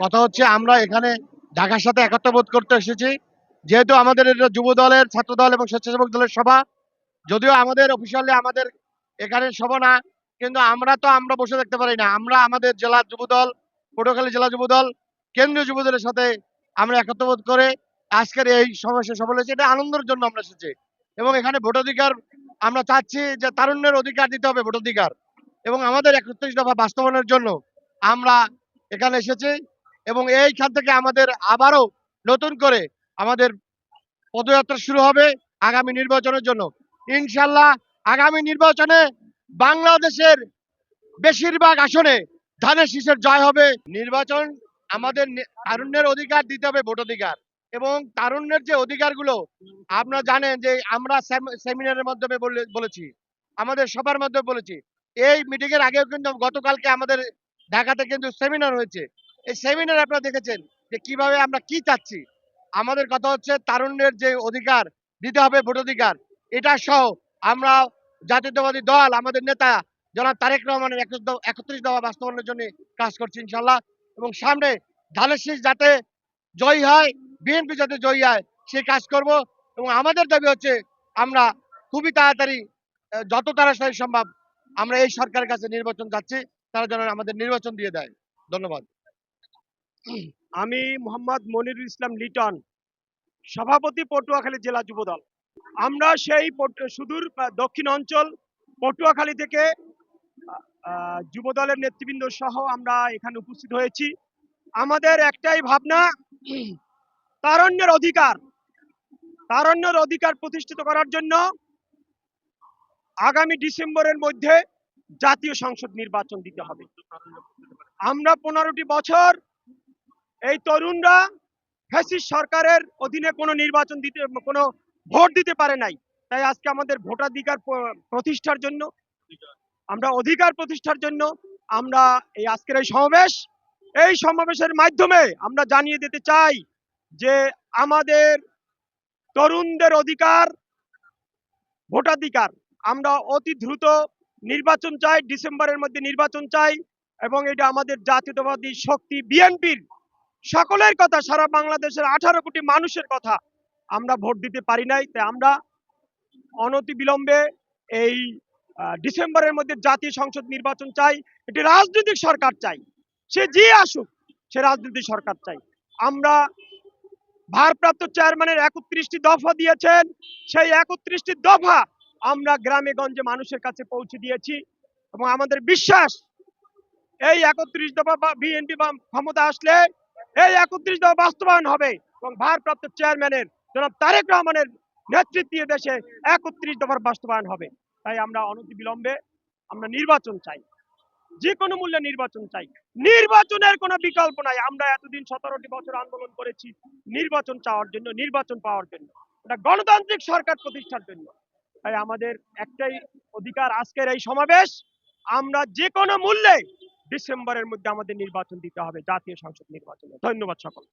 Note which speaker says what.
Speaker 1: কথা হচ্ছে আমরা এখানে ঢাকার সাথে একত্রবোধ করতে এসেছি। যেহেতু আমাদের এটা যুব দলের, ছাত্র দল এবং স্বেচ্ছাসেবক দলের সভা, যদিও আমাদের অফিসিয়ালি আমাদের এখানে সভা না, কিন্তু আমরা তো আমরা বসে থাকতে পারি না। আমরা আমাদের জেলা যুব দল, পটুয়াখালী জেলা যুব দল, কেন্দ্রীয় যুব দলের সাথে আমরা একত্রবোধ করে আজকের এই সমাবেশে সফল হয়েছে। এটা আনন্দের জন্য আমরা এসেছি। এবং এখানে ভোটাধিকার আমরা চাচ্ছি যে তারুণ্যের অধিকার দিতে হবে ভোটাধিকার। এবং আমাদের একত্রিশ দফা বাস্তবায়নের জন্য আমরা এখানে এসেছি। এবং এইখান থেকে আমাদের আবারও নতুন করে আমাদের পদযাত্রা শুরু হবে আগামী নির্বাচনের জন্য। ইনশাল্লাহ আগামী নির্বাচনে বাংলাদেশের বেশিরভাগ আসনে ধানের শীষের জয় হবে। নির্বাচন আমাদের তারুণ্যের অধিকার দিতে হবে ভোটাধিকার এবং তারুণ্যের যে অধিকারগুলো আপনারা জানেন যে আমরা সেম- সেমিনারের মাধ্যমে বলেছি, আমাদের সবার মাধ্যমে বলেছি। এই মিটিং এর আগেও কিন্তু গতকালকে আমাদের ঢাকাতে কিন্তু সেমিনার হয়েছে। এই সেমিনার আপনারা দেখেছেন যে কীভাবে আমরা কি চাচ্ছি। আমাদের কথা হচ্ছে তারুণ্যের যে অধিকার, দিতে হবে ভোটাধিকার এটা সহ আমরা জাতীয়তাবাদী দল, আমাদের নেতা জনাব তারেক রহমানের একত্রিশ- দফা বাস্তবায়নের জন্য কাজ করছি ইনশাল্লাহ এবং সামনে ধানের শীষ যাতে জয়ী হয়, বিএনপি যাতে জয়ী হয় সেই কাজ করব। এবং আমাদের দাবি হচ্ছে আমরা খুবই তাড়াতাড়ি যত তাড়াতাড়ি সম্ভব আমরা এই সরকারের কাছে নির্বাচন যাচ্ছি, তারা যেন আমাদের নির্বাচন দিয়ে দেয়। ধন্যবাদ।
Speaker 2: আমি মোহাম্মদ মনিরুল ইসলাম লিটন, সভাপতি পটুয়াখালী জেলা যুবদল আমরা সেই সুদূর দক্ষিণ অঞ্চল, পটুয়াখালী থেকে যুবদলের নেতৃবৃন্দ সহ আমরা এখানে উপস্থিত হয়েছি। আমাদের একটাই ভাবনা, তারণ্যের অধিকার। তারণ্যের অধিকার প্রতিষ্ঠিত করার জন্য আগামী ডিসেম্বরের মধ্যে জাতীয় সংসদ নির্বাচন দিতে হবে। আমরা পনেরোটি বছর এই তরুণরা ফ্যাসিস সরকারের অধীনে কোনো নির্বাচন দিতে, কোনো ভোট দিতে পারে নাই। তাই আজকে আমাদের ভোটাধিকার প্রতিষ্ঠার জন্য, আমরা অধিকার প্রতিষ্ঠার জন্য আমরা এই আজকের এই সমাবেশ, এই সমাবেশের মাধ্যমে আমরা জানিয়ে দিতে চাই যে আমাদের তরুণদের অধিকার, ভোটাধিকার, আমরা অতি দ্রুত নির্বাচন চাই, ডিসেম্বরের মধ্যে নির্বাচন চাই এবং এটা আমাদের জাতীয়তাবাদী শক্তি বিএনপির সকলের কথা, সারা বাংলাদেশের আঠারো কোটি মানুষের কথা আমরা ভোট দিতে পারি নাই। তাই আমরা অনতি বিলম্বে এই ডিসেম্বরের মধ্যে জাতীয় সংসদ নির্বাচন চাই। এটি রাজনৈতিক সরকার চাই। সে যে আসুক, সে রাজনৈতিক সরকার চাই। আমরা ভারপ্রাপ্ত চেয়ারম্যানের একত্রিশটি দফা দিয়েছেন। সেই একত্রিশটি দফা আমরা গ্রামে গঞ্জে মানুষের কাছে পৌঁছে দিয়েছি এবং আমাদের বিশ্বাস, এই একত্রিশ দফা বিএনপি ক্ষমতা আসলে এই একত্রিশ দফা বাস্তবায়ন হবে এবং ভারপ্রাপ্ত চেয়ারম্যানের জনাব তারেক রহমানের নেতৃত্বে দেশে একত্রিশ দফার বাস্তবায়ন হবে। তাই আমরা অনতি বিলম্বে আমরা নির্বাচন চাই। যে কোনো মূল্যে নির্বাচন চাই। নির্বাচনের কোনো বিকল্প নাই। আমরা এতদিন সতেরোটি বছর আন্দোলন করেছি নির্বাচন চাওয়ার জন্য, নির্বাচন পাওয়ার জন্য। এটা গণতান্ত্রিক সরকার প্রতিষ্ঠার জন্য। তাই আমাদের একটাই অধিকার আজকের এই সমাবেশ। আমরা যে কোনো মূল্যে ডিসেম্বরের মধ্যে আমাদের নির্বাচন দিতে হবে জাতীয় সংসদ নির্বাচনে। ধন্যবাদ সকল